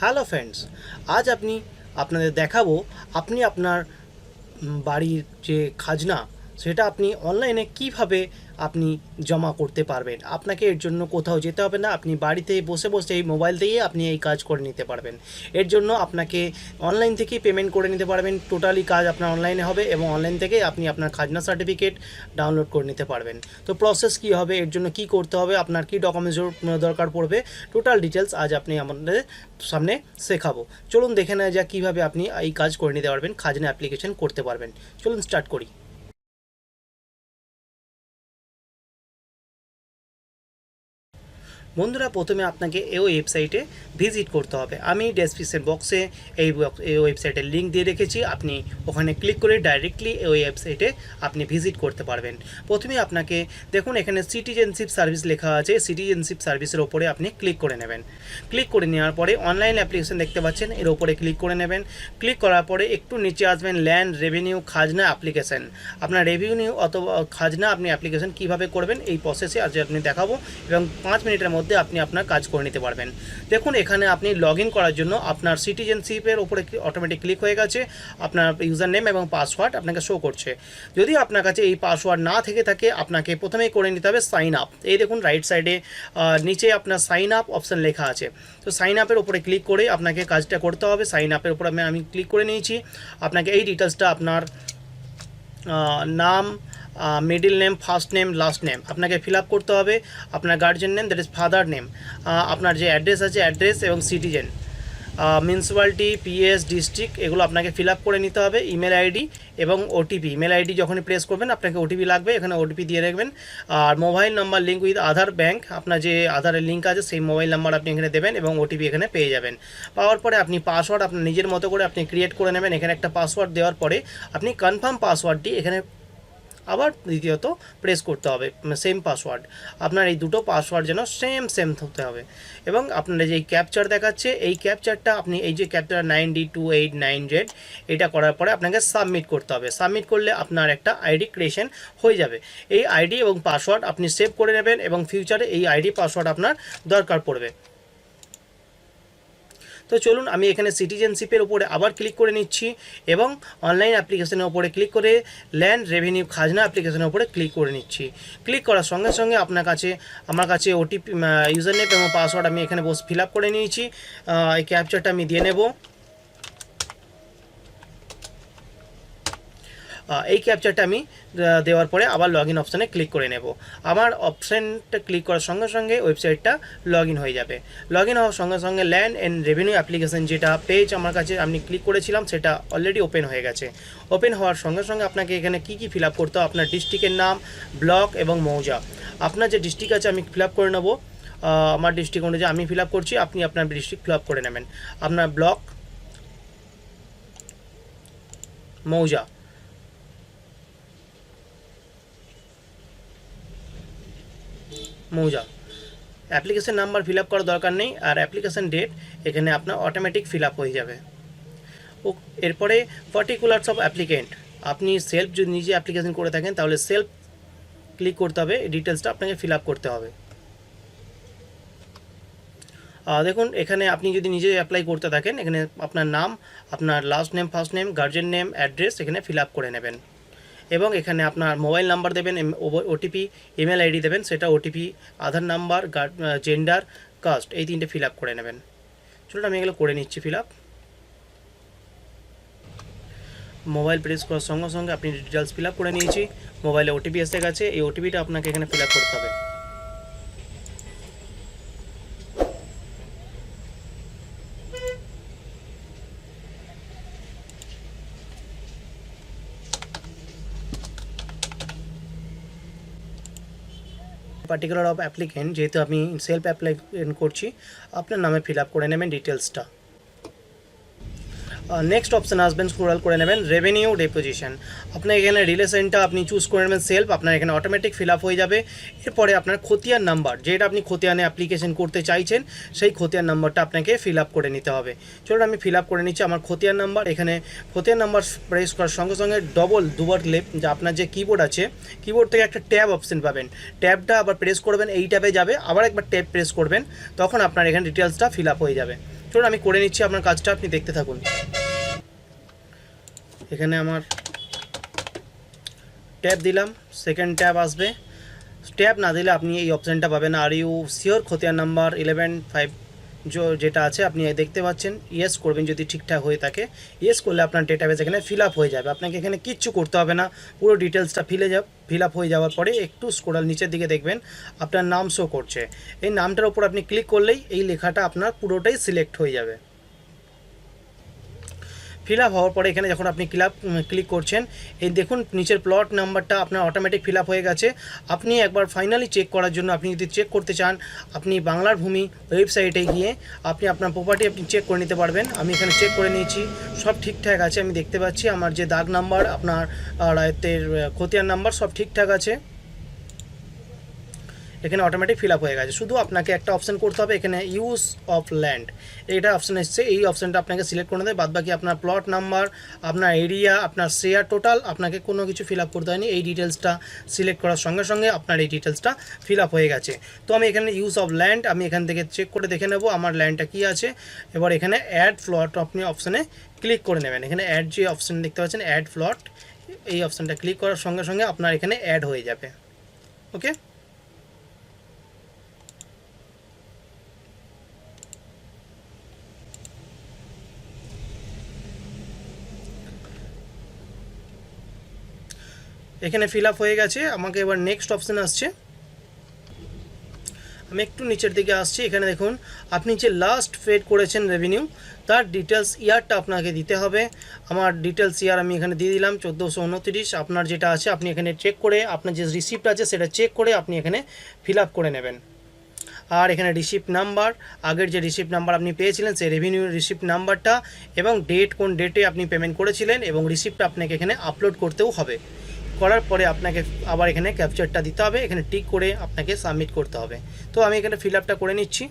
Hello friends আজ আপনি আপনাদের দেখাবো আপনি আপনার বাড়ির যে খাজনা সেটা আপনি অনলাইনে কীভাবে আপনি জমা করতে পারবেন? আপনাকে এর জন্য কোথাও যেতে হবে না, আপনি বাড়িতে বসে বসে এই মোবাইল দিয়ে আপনি এই কাজ করে নিতে পারবেন। এর জন্য আপনাকে অনলাইন থেকেই পেমেন্ট করে নিতে পারবেন। টোটালি কাজ আপনার অনলাইনে হবে এবং অনলাইন থেকে আপনি আপনার খাজনা সার্টিফিকেট ডাউনলোড করে নিতে পারবেন। তো প্রসেস কী হবে? এর জন্য কি করতে হবে? আপনার কি ডকুমেন্টস দরকার পড়বে? টোটাল ডিটেলস আজ আপনি আমাদের সামনে শেখাবো। চলুন দেখে নেওয়া যাক কীভাবে আপনি এই কাজ করে নিতে পারবেন, খাজনা অ্যাপ্লিকেশন করতে পারবেন। চলুন স্টার্ট করি। বন্ধুরা, প্রথমে আপনাকে এই ওয়েবসাইটে ভিজিট করতে হবে। আমি ডেসক্রিপশন বক্সে এই এই ওয়েবসাইটের লিঙ্ক দিয়ে রেখেছি। আপনি ওখানে ক্লিক করে ডাইরেক্টলি এই ওয়েবসাইটে আপনি ভিজিট করতে পারবেন। প্রথমে আপনাকে দেখুন, এখানে সিটিজেনশিপ সার্ভিস লেখা আছে। সিটিজেনশিপ সার্ভিসের ওপরে আপনি ক্লিক করে নেবেন। ক্লিক করে নেওয়ার পরে অনলাইন অ্যাপ্লিকেশন দেখতে পাচ্ছেন, এর ওপরে ক্লিক করে নেবেন। ক্লিক করার পরে একটু নিচে আসবেন ল্যান্ড রেভিনিউ খাজনা অ্যাপ্লিকেশন আপনার রেভিনিউ অথবা খাজনা আপনি অ্যাপ্লিকেশন কীভাবে করবেন, এই প্রসেসে আজ আপনি দেখাবো। এবং পাঁচ মিনিটের মধ্যে আপনি আপনার কাজ করে নিতে পারবেন। দেখুন, এখানে আপনি লগ করার জন্য আপনার সিটিজেনশিপের ওপরে অটোমেটিক ক্লিক হয়ে গেছে। আপনার ইউজার নেম এবং পাসওয়ার্ড আপনাকে শো করছে। যদি আপনার কাছে এই পাসওয়ার্ড না থেকে থাকে, আপনাকে প্রথমেই করে নিতে হবে সাইন আপ এই দেখুন রাইট সাইডে নিচে আপনার সাইন আপ অপশান লেখা আছে। তো সাইন আপের উপরে ক্লিক করে আপনাকে কাজটা করতে হবে। সাইন আপের উপরে আমি ক্লিক করে নিয়েছি। আপনাকে এই ডিটেলসটা আপনার নাম middle name first name last name আপনাকে ফিল আপ করতে হবে। আপনার guardian name that is father name আপনার যে অ্যাড্রেস আছে অ্যাড্রেস এবং সিটিজেন মিউনিসিপ্যালিটি পিএস ডিস্ট্রিক্ট এগুলো আপনাকে ফিল করে নিতে হবে। ইমেল আইডি এবং ওটিপি ইমেল আইডি যখনই প্রেস করবেন, আপনাকে ওটিপি লাগবে। এখানে ওটিপি দিয়ে রাখবেন। আর mobile number link with Aadhaar bank আপনার যে আধারের লিঙ্ক আছে, সেই মোবাইল নাম্বার আপনি এখানে দেবেন এবং ওটিপি এখানে পেয়ে যাবেন। পাওয়ার পরে আপনি পাসওয়ার্ড আপনার নিজের মতো করে আপনি ক্রিয়েট করে নেবেন। এখানে একটা পাসওয়ার্ড দেওয়ার পরে আপনি কনফার্ম পাসওয়ার্ডটি এখানে আবার দ্বিতীয়ত প্রেস করতে হবে সেম পাসওয়ার্ড আপনার এই দুটো পাসওয়ার্ড যেন সেম সেম হতে হবে। এবং আপনার যে ক্যাপচার দেখাচ্ছে, এই ক্যাপচারটা আপনি এই যে captcha nine D two eight nine Z এটা করার পরে আপনাকে সাবমিট করতে হবে। সাবমিট করলে আপনার একটা আইডি ক্রিয়েশন হয়ে যাবে। এই আইডি এবং পাসওয়ার্ড আপনি সেভ করে নেবেন এবং ফিউচারে এই আইডি পাসওয়ার্ড আপনার দরকার পড়বে। তো চলুন, আমি এখানে সিটিজেনশিপের উপরে আবার ক্লিক করে নিচ্ছি এবং অনলাইন অ্যাপ্লিকেশনের উপরে ক্লিক করে ল্যান্ড রেভিনিউ খাজনা অ্যাপ্লিকেশনের উপরে ক্লিক করে নিচ্ছি। ক্লিক করার সঙ্গে সঙ্গে আপনার কাছে, আমার কাছে ওটিপি ইউজার নেম এবং পাসওয়ার্ড আমি এখানে বস ফিল করে নিয়েছি। এই ক্যাপচারটা আমি দিয়ে নেব। এই ক্যাপচারটা আমি দেওয়ার পরে আবার লগ ইন অপশানে ক্লিক করে নেব। আমার অপশানটা ক্লিক করার সঙ্গে সঙ্গে ওয়েবসাইটটা লগ ইন হয়ে যাবে। লগ ইন হওয়ার সঙ্গে সঙ্গে ল্যান্ড অ্যান্ড রেভিনিউ অ্যাপ্লিকেশন যেটা পেজ আমার কাছে আমি ক্লিক করেছিলাম, সেটা অলরেডি ওপেন হয়ে গেছে। ওপেন হওয়ার সঙ্গে সঙ্গে আপনাকে এখানে কী কী ফিল আপ করতে হবে? আপনার ডিস্ট্রিক্টের নাম ব্লক এবং মৌজা। আপনার যে ডিস্ট্রিক্ট আছে, আমি ফিল আপ করে নেব। আমার ডিস্ট্রিক্ট অনুযায়ী আমি ফিল আপ করছি, আপনি আপনার ডিস্ট্রিক্ট ফিল আপ করে নেবেন। আপনার ব্লক মৌজা। মৌজা অ্যাপ্লিকেশন নাম্বার ফিল করার দরকার নেই আর অ্যাপ্লিকেশন ডেট এখানে আপনার অটোমেটিক ফিল হয়ে যাবে। ও, এরপরে পার্টিকুলারস অফ অ্যাপ্লিকেন্ট আপনি সেলফ যদি নিজে অ্যাপ্লিকেশন করে থাকেন তাহলে সেলফ ক্লিক করতে হবে ডিটেলসটা আপনাকে ফিল করতে হবে। দেখুন, এখানে আপনি যদি নিজে অ্যাপ্লাই করতে থাকেন, এখানে আপনার নাম, আপনার last name first name guardian name address এখানে ফিল করে নেবেন। এবং এখানে আপনার মোবাইল নাম্বার দেবেন ওটিপি ইমেল আইডি দেবেন, সেটা OTP Aadhaar number gender caste এই তিনটে ফিল আপ করে নেবেন। চলুন আমি এগুলো করে নিচ্ছি ফিল আপ মোবাইল প্রেস করার সঙ্গে সঙ্গে আপনি ডিটেলস ফিল আপ করে নিয়েছি। মোবাইলে ওটিপি এসে গেছে, এই ওটিপিটা আপনাকে এখানে ফিল আপ করতে হবে। পার্টিকুলার অফ অ্যাপ্লিকেন্ট যেহেতু আমি সেলফ অ্যাপ্লাই করছি, আপনার নামে ফিল আপ করে নেবেন ডিটেলসটা নেক্সট অপশান আসবেন স্ক্রোল করে নেবেন রেভিনিউ ডেপোজিশন আপনার এখানে রিলেশনটা আপনি চুজ করে নেবেন সেলফ আপনার এখানে অটোমেটিক ফিল আপ হয়ে যাবে। এরপরে আপনার খতিয়ান নাম্বার যেটা আপনি খতিয়ানে অ্যাপ্লিকেশন করতে চাইছেন, সেই খতিয়ান নাম্বারটা আপনাকে ফিল আপ করে নিতে হবে। চলুন আমি ফিল আপ করে নিচ্ছি আমার খতিয়ান নাম্বার এখানে খতিয়ান নাম্বার প্রেস করার সঙ্গে সঙ্গে ডবল দুবার লেপ যে আপনার যে কিবোর্ড আছে কিবোর্ড থেকে একটা ট্যাব অপশন পাবেন। ট্যাবটা আবার প্রেস করবেন, এই ট্যাবে যাবে, আবার একবার ট্যাব প্রেস করবেন, তখন আপনার এখানে ডিটেলসটা ফিল আপ হয়ে যাবে। চলুন, আমি করে নিচ্ছি, আপনার কাজটা আপনি দেখতে থাকুন। এখানে আমার ট্যাব দিলাম সেকেন্ড ট্যাব আসবে। ট্যাব না দিলে আপনি এই অপশানটা পাবেন আর ইউ সিওর খতিয়ান নাম্বার ইলেভেন ফাইভ যেটা আছে, আপনি দেখতে পাচ্ছেন ইয়েস করবেন যদি ঠিকঠাক হয়ে থাকে। ইয়েস করলে আপনার ডেটাবেস এখানে ফিল হয়ে যাবে। আপনাকে এখানে কিচ্ছু করতে হবে না। পুরো ডিটেলসটা ফিলে যা ফিল হয়ে যাওয়ার পরে একটু স্কোরাল নিচের দিকে দেখবেন, আপনার নাম শো করছে। এই নামটার উপর আপনি ক্লিক করলেই এই লেখাটা আপনার পুরোটাই সিলেক্ট হয়ে যাবে। ফিল আপ হওয়ার পরে এখানে যখন আপনি ক্লাব ক্লিক করছেন এই দেখুন নিচের প্লট নাম্বারটা আপনার অটোমেটিক ফিল আপ হয়ে গেছে। আপনি একবার ফাইনালি চেক করার জন্য আপনি যদি চেক করতে চান আপনি বাংলার ভূমি ওয়েবসাইটে গিয়ে আপনি আপনার প্রপার্টি আপনি চেক করে নিতে পারবেন। আমি এখানে চেক করে নিয়েছি সব ঠিকঠাক আছে আমি দেখতে পাচ্ছি। আমার যে দাগ নাম্বার আপনার রায়তের আহ, খতিয়ান নাম্বার সব ঠিকঠাক আছে। এখানে অটোমেটিক ফিল আপ হয়ে গেছে। শুধু আপনাকে একটা অপশান করতে হবে, এখানে ইউজ অফ ল্যান্ড এইটা অপশান এসছে, এই অপশানটা আপনাকে সিলেক্ট করে দেবে বাদ বাকি আপনার প্লট নাম্বার আপনার এরিয়া আপনার শেয়ার টোটাল আপনাকে কোনো কিছু ফিল আপ করতে হয়নি। এই ডিটেলসটা সিলেক্ট করার সঙ্গে সঙ্গে আপনার এই ডিটেলসটা ফিল আপ হয়ে গেছে। তো আমি এখানে ইউজ অফ ল্যান্ড আমি এখান থেকে চেক করে দেখে নেব আমার ল্যান্ডটা কী আছে। এবার এখানে অ্যাড প্লট আপনি অপশানে ক্লিক করে নেবেন। এখানে অ্যাড যে অপশান দেখতে পাচ্ছেন অ্যাড প্লট এই অপশানটা ক্লিক করার সঙ্গে সঙ্গে আপনার এখানে অ্যাড হয়ে যাবে। ওকে এখানে ফিল হয়ে গেছে। আমাকে এবার নেক্সট অপশান আসছে। আমি একটু নিচের দিকে আসছি। এখানে দেখুন, আপনি যে লাস্ট পেড করেছেন রেভিনিউ তার ডিটেলস ইয়ারটা আপনাকে দিতে হবে। আমার ডিটেলস ইয়ার আমি এখানে দিয়ে দিলাম, চোদ্দোশো উনত্রিশ। আপনার যেটা আছে, আপনি এখানে চেক করে, আপনার যে রিসিপ্ট আছে, সেটা চেক করে আপনি এখানে ফিল করে নেবেন। আর এখানে রিসিপ্ট নাম্বার আগের যে রিসিপ্ট নাম্বার আপনি পেয়েছিলেন, সেই রেভিনিউ রিসিপ্ট নাম্বারটা এবং ডেট কোন ডেটে আপনি পেমেন্ট করেছিলেন এবং রিসিপ্টটা আপনাকে এখানে আপলোড করতেও হবে। করার পরে আপনাকে আবার এখানে ক্যাপচারটা দিতে হবে। এখানে টিক করে আপনাকে সাবমিট করতে হবে। তো আমি এখানে ফিল আপটা করে নিচ্ছি।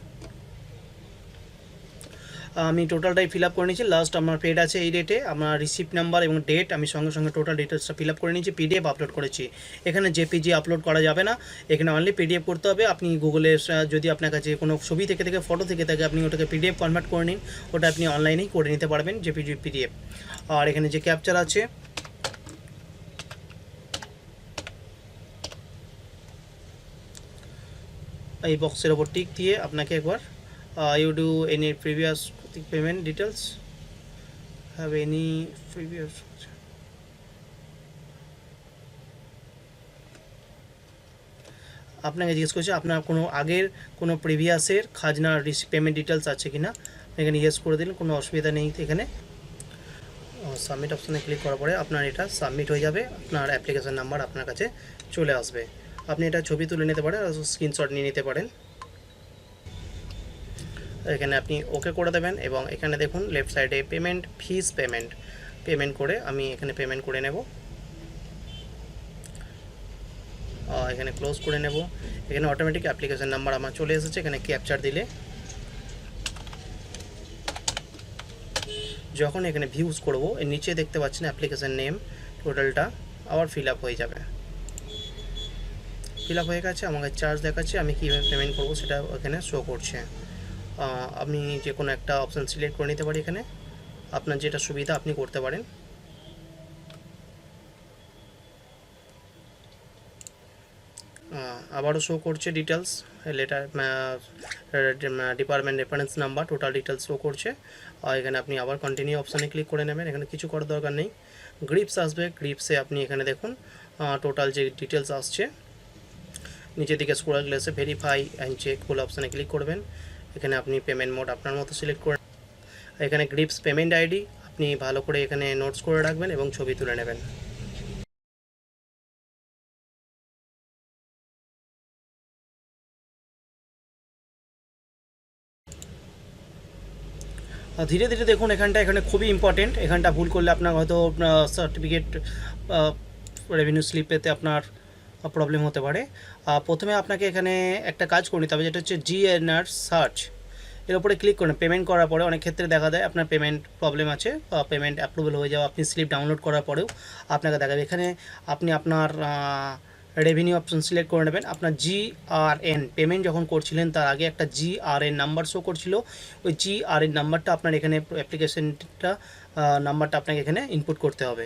আমি টোটালটাই ফিল আপ করে নিচ্ছি। লাস্ট আমার পেড আছে এই ডেটে আমার রিসিপ্ট নাম্বার এবং ডেট আমি সঙ্গে সঙ্গে টোটাল ডিটেলসটা ফিল আপ করে নিচ্ছি পিডিএফ আপলোড করেছি। এখানে জেপিজি আপলোড করা যাবে না। এখানে অনলি পিডিএফ করতে হবে। আপনি গুগলে যদি আপনার কাছে কোনো ছবি থেকে থেকে ফটো থেকে থাকে, আপনি ওটাকে পিডিএফ কনভার্ট করে নিন। ওটা আপনি অনলাইনেই করে নিতে পারবেন জেপিজি পিডিএফ আর এখানে যে ক্যাপচার আছে এই বক্সের ওপর টিক দিয়ে আপনাকে একবার you do any previous payment details have any previous আপনাকে জিজ্ঞেস করছে, আপনার কোনো আগের কোনো প্রিভিয়াসের খাজনার পেমেন্ট ডিটেলস আছে কি না এখানে ইয়েস করে দিলেন, কোনো অসুবিধা নেই এখানে। সাবমিট অপশানে ক্লিক করার পরে আপনার এটা সাবমিট হয়ে যাবে, আপনার অ্যাপ্লিকেশন নাম্বার আপনার কাছে চলে আসবে। আপনি এটা ছবি তুলে নিতে পারেন আর স্ক্রিনশট নিয়ে নিতে পারেন। এখানে আপনি ওকে করে দেবেন এবং এখানে দেখুন লেফট সাইডে পেমেন্ট ফিস পেমেন্ট পেমেন্ট করে আমি এখানে পেমেন্ট করে নেব। এখানে ক্লোজ করে নেব। এখানে অটোমেটিক অ্যাপ্লিকেশন নাম্বার আমার চলে এসেছে, এখানে ক্যাপচার দিলে। যখন এখানে ভিউজ করব, এর নিচে দেখতে পাচ্ছেন অ্যাপ্লিকেশন নেম টোটালটা আবার ফিল আপ হয়ে যাবে। ফিল আপ হয়ে গেছে, আমাকে চার্জ দেখাচ্ছে, আমি কীভাবে পেমেন্ট করব সেটা এখানে শো করছে। আমি যে কোনো একটা অপশান সিলেক্ট করে নিতে পারি এখানে। আপনার যেটা সুবিধা আপনি করতে পারেন। আবারও শো করছে details letter department reference number total details show করছে। আর এখানে আপনি আবার কন্টিনিউ অপশানে ক্লিক করে নেবেন, এখানে কিছু করার দরকার নেই। গ্রিপস আসবে গ্রিপসে আপনি এখানে দেখুন টোটাল যে ডিটেলস আসছে নিচের দিকে স্ক্রল গ্লেসে ভেরিফাই অ্যান্ড চেক ফুল অপশানে ক্লিক করবেন। এখানে আপনি পেমেন্ট মোড আপনার মতো সিলেক্ট করে এখানে গ্রিপস পেমেন্ট আইডি আপনি ভালো করে এখানে নোটস করে রাখবেন এবং ছবি তুলে নেবেন। ধীরে ধীরে দেখুন এখানটা এখানে খুবই ইম্পর্টেন্ট এখানটা ভুল করলে আপনার হয়তো সার্টিফিকেট রেভিনিউ স্লিপ পেতে আপনার প্রবলেম হতে পারে। প্রথমে আপনাকে এখানে একটা কাজ করে নিতে হবে, যেটা হচ্ছে জিএনআর সার্চ এর উপরে ক্লিক করুন। পেমেন্ট করার পরে অনেক ক্ষেত্রে দেখা দেয় আপনার পেমেন্ট প্রবলেম আছে পেমেন্ট অ্যাপ্রুভেল হয়ে যাওয়া, আপনি স্লিপ ডাউনলোড করার পরেও আপনাকে দেখাবে। এখানে আপনি আপনার রেভিনিউ অপশন সিলেক্ট করে নেবেন। আপনার জি আর এন পেমেন্ট যখন করছিলেন তার আগে একটা G R N number show করছিল। ওই জি আর এন নাম্বারটা আপনার এখানে অ্যাপ্লিকেশনটা নাম্বারটা আপনাকে এখানে ইনপুট করতে হবে।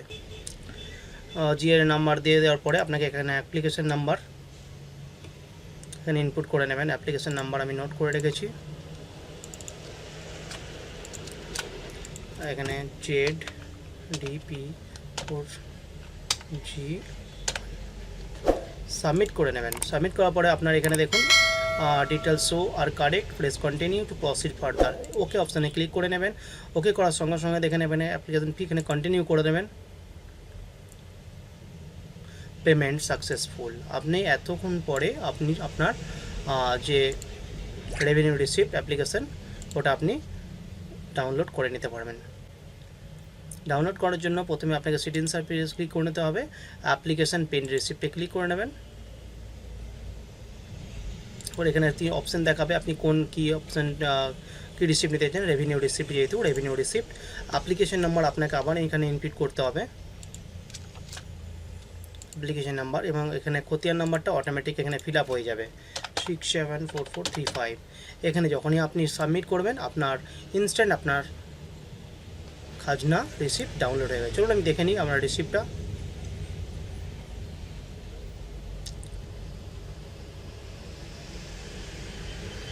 জি আর এন নাম্বার দিয়ে দেওয়ার পরে আপনাকে এখানে অ্যাপ্লিকেশন নাম্বার এখানে ইনপুট করে নেবেন। অ্যাপ্লিকেশন নাম্বার আমি নোট করে রেখেছি। এখানে Z DP four G submit করে নেবেন। সাবমিট করার পরে আপনার এখানে দেখুন details show R correct place continue to proceed further okay অপশানে ক্লিক করে নেবেন। ওকে করার সঙ্গে সঙ্গে দেখে নেবেন অ্যাপ্লিকেশন ফি এখানে কন্টিনিউ করে দেবেন। পেমেন্ট সাকসেসফুল আপনি এতক্ষণ পরে আপনি, আপনার যে রেভিনিউ রিসিপ্ট অ্যাপ্লিকেশন ওটা আপনি ডাউনলোড করে নিতে পারবেন। ডাউনলোড করার জন্য প্রথমে আপনাকে সিটিন সার্ভিস ক্লিক করে নিতে হবে। অ্যাপ্লিকেশন পেন রিসিপ্টে ক্লিক করে নেবেন। ওর এখানে তিন অপশান দেখাবে, আপনি কোন কী অপশান কী রিসিপ্ট নিতে চান রেভিনিউ রিসিপ্ট যেহেতু রেভিনিউ রিসিপ্ট অ্যাপ্লিকেশন নাম্বার আপনাকে আবার এখানে ইনপুট করতে হবে। অ্যাপ্লিকেশন নাম্বার এবং এখানে খতিয়ান নাম্বারটা অটোমেটিক এখানে ফিল হয়ে যাবে। Six seven four four three five এখানে যখনই আপনি সাবমিট করবেন, আপনার ইনস্ট্যান্ট আপনার খাজনা রিসিপ্ট ডাউনলোড হয়ে গেছে। চলুন আমি দেখে নিই আমার রিসিপ্টটা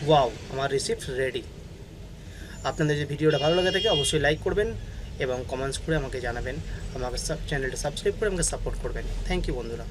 ওয়াও আমার রিসিপ্ট রেডি আপনাদের যে ভিডিওটা ভালো লাগে থাকে, অবশ্যই লাইক করবেন। এবং কমেন্টস করে আমাকে জানাবেন। আমাকে চ্যানেলটা সাবস্ক্রাইব করে আমাকে সাপোর্ট করবেন। থ্যাংক ইউ বন্ধুরা।